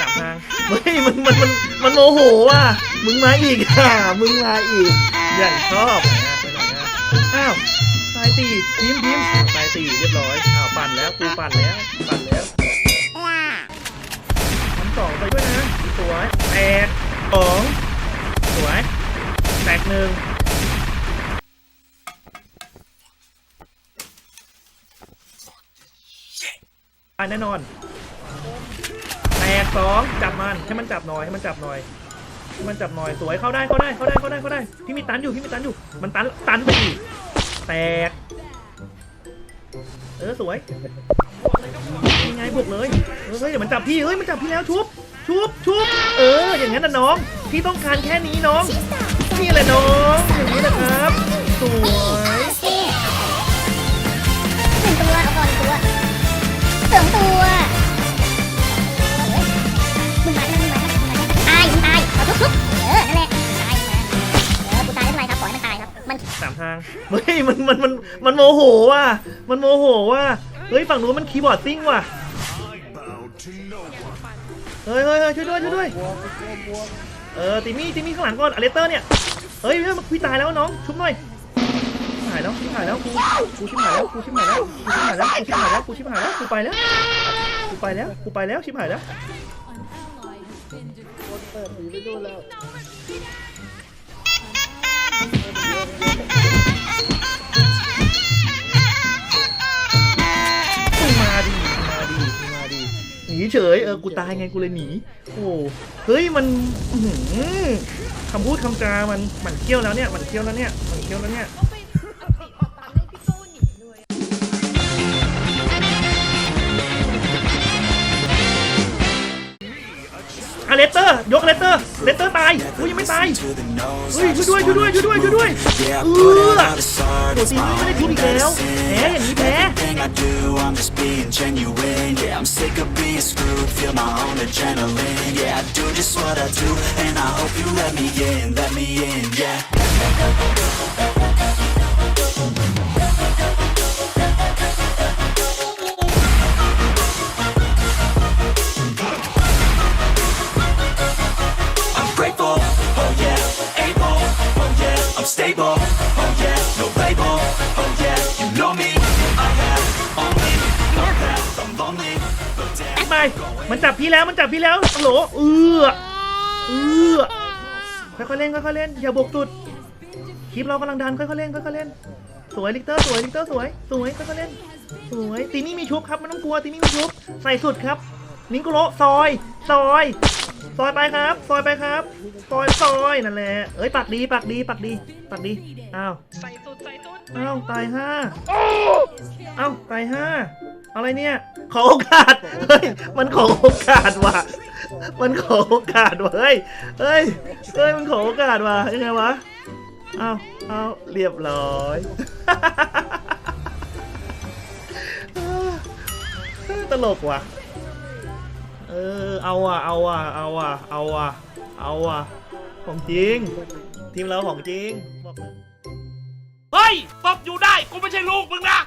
สามทางเฮ้ยมันมันมันมันโมโหว่ะมึงมาอีกอะมึงมาอีก อย่างชอบไปไหนอะอ้าวตายตีพิมพิมตายตีเรียบร้อยอ้าวปั่นแล้วกูปั่นแล้วปั่นแล้วทำสองไปด้วยนะสวยแตกสองสวยแตกหนึ่งตาแน่นอน แตกสองจับมันให้มันจับหน่อยให้มันจับหน่อยให้มันจับหน่อยสวยเข้าได้เข้าได้เข้าได้เข้าได้เข้าได้พี่มีตันอยู่พี่มีตันอยู่ มันตันตันไปอีกแตกเออสวยยังไงบวกเลยเออเฮ้ยเดี๋ยวมันจับพี่เฮ้ยมันจับพี่แล้วชุบชุบชุบเออ อย่างนั้นนะน้องพี่ต้องการแค่นี้น้องนี่แหละน้องอย่างนี้นะครับสวย เฮ้ยมันมันมันมันโมโหว่ะมันโมโหว่ะเฮ้ยฝั่งนู้นมันคีย์บอร์ดซิ่งว่ะเฮ้ยเฮ้ยเฮ้ยช่วยด้วยช่วยด้วยเออติมี่ติมี่ข้างหลังก่อนอเลสเตอร์เนี่ยเฮ้ยเฮ้ยพี่ตายแล้วน้องชุบหน่อยหายแล้วชิบหายแล้วกูกูชิบหายแล้วกูชิบหายแล้วกูชิบหายแล้วกูชิบหายแล้วกูชิบหายแล้วกูไปแล้วกูไปแล้วกูไปแล้วชิบหายแล้วมึง หนีเฉยเออกูตายไงกูเลยหนี โอ้เฮ้ยมันคำพูดคำจามันมันเคี้ยวแล้วเนี่ยมันเคี้ยวแล้วเนี่ยมันเคี้ยวแล้วเนี่ย อะเลสเตอร์ ยกเลสเตอร์ เลสเตอร์ตายอุ้ยยังไม่ตาย เฮ้ยช่วยด้วยช่วยด้วยช่วยด้วยช่วยด้วยเออโดดตีนี่ไม่ได้ทุบอีกแล้ว แพ้อย่างนี้แพ้ Everything I do, I'm just being genuine Yeah, I'm sick of being screwed, feel my own adrenaline Yeah, I do just what I do, and I hope you let me มันจับพี่แล้วมันจับพี่แล้วฮัลโหลเออเออค่อยๆเล่นค่อยๆเล่นอย่าบกตุดคลิปเรากำลังดันค่อยๆเล่นค่อยๆเล่น สวยลิกเตอร์สวยลิกเตอร์สวยสวยค่อยๆเล่น สวยตีนี่มีชุบครับไม่ต้องกลัวตีนี่มีชุบใส่สุดครับนิงโกโลซอย ซอย ซอยไปครับ ซอยไปครับ ซอยซอยนั่นแหละ เอ้ยปักดีปักดีปักดีปักดี อ้าวใส่สุดใส่สุดอ้าวตายห้าเอ้าตายห้าอะไรเนี่ย ขอโอกาส เฮ้ย มันขอโอกาสว่ะ มันขอโอกาสว่ะ เฮ้ย เฮ้ย เฮ้ย มันขอโอกาสว่ะ ยังไงวะเอาเอาเรียบร้อยตลกว่ะ เออ เอาอะ เอาอะ เอาอะ เอาอะ เอาอะ ของจริง ทีมเราของจริง บอกเลย เฮ้ยตบอยู่ได้ กูไม่ใช่ลูกมึงนะ